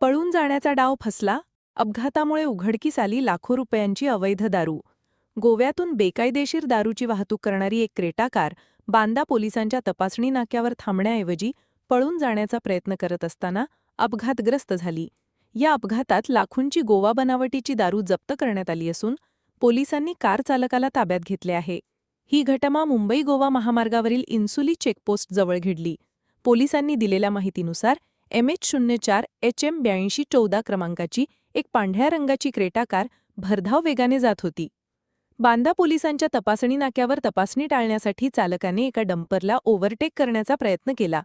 पळून जाण्याचा डाव फसला अपघातामुळे उघडकीस आली लाखो रुपयांची अवैध दारू. गोव्यातून बेकायदेशीर दारूची वाहतूक करणारी एक क्रेटा कार बांदा पोलिसांच्या तपासणी नाक्यावर थांबण्याऐवजी पळून जाण्याचा प्रयत्न करत असताना अपघातग्रस्त झाली. या अपघातात लाखोंची गोवा बनावटीची दारू जप्त करण्यात आली असून पोलिसांनी कार चालकाला ताब्यात घेतले आहे. ही घटना मुंबई गोवा महामार्गावरील इन्सुली चेकपोस्ट जवळ घडली. पोलिसांनी दिलेल्या माहितीनुसार एम एच शून्य चार एच एम ब्याऐंशी चौदा क्रमांकाची एक पांढऱ्या रंगाची क्रेटा कार भरधाव वेगाने जात होती. बांदा पोलिसांच्या तपासणी नाक्यावर तपासणी टाळण्यासाठी चालकाने एका डंपरला ओव्हरटेक करण्याचा प्रयत्न केला.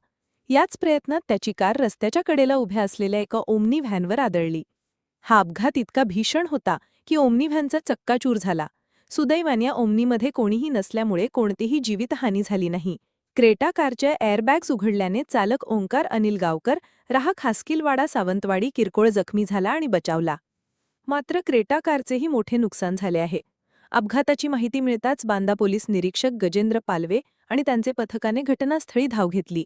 याच प्रयत्नात त्याची कार रस्त्याच्या कडेला उभ्या असलेल्या एका ओमनी व्हॅनवर आदळली. हा अपघात इतका भीषण होता की ओमनी व्हॅनचा चक्काचूर झाला. सुदैवान या ओमनीमध्ये कोणीही नसल्यामुळे कोणतीही जीवितहानी झाली नाही. क्रेटा कारच्या एअरबॅग्स उघडल्याने चालक ओंकार अनिल गावकर राहा खासकिलवाडा सावंतवाडी किरकोळ जखमी झाला आणि बचावला. मात्र क्रेटा कारचेही मोठे नुकसान झाले आहे. अपघाताची माहिती मिळताच बांदा पोलीस निरीक्षक गजेंद्र पालवे आणि त्यांचे पथकाने घटनास्थळी धाव घेतली.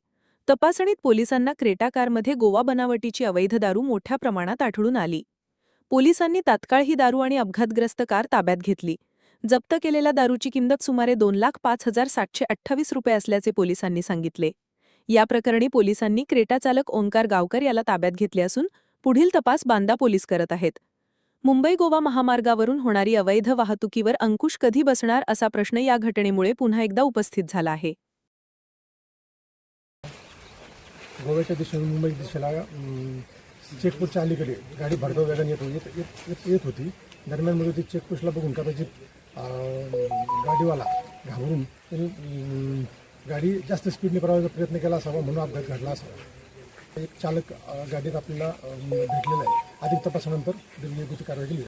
तपासणीत पोलिसांना क्रेटा कारमध्ये गोवा बनावटीची अवैध दारू मोठ्या प्रमाणात आढळून आली. पोलिसांनी तात्काळ ही दारू आणि अपघातग्रस्त कार ताब्यात घेतली. जप्त केलेल्या दारूची किंमत सुमारे दोन लाख पाच हजार सातशे अठ्ठावीस रुपये असल्याचे पोलिसांनी सांगितले. या प्रकरणी पोलिसांनी क्रेटा चालक ओंकार गावकर याला ताब्यात घेतले असून पुढील तपास बांदा पोलीस करत आहेत. मुंबई गोवा महामार्गावरून होणारी अवैध वाहतुकीवर अंकुश कधी बसणार असा प्रश्न या घटनेमुळे पुन्हा एकदा उपस्थित झाला आहे. गोव्याच्या दिशेने मुंबई दिशेला चेकपोस्टच्या अलीकडे गाडी भरधाव वेगाने येत येत येत होती. दरम्यानमध्ये ती चेकपोस्टला बघून कदाचित गाडीवाला घाबरून त्यांनी गाडी जास्त स्पीडने करायचा प्रयत्न केला असावा म्हणून अपघात घडला असावा. एक चालक गाडीत आपल्याला भेटलेला आहे. अधिक तपासानंतर दिल्ली कारवाई केली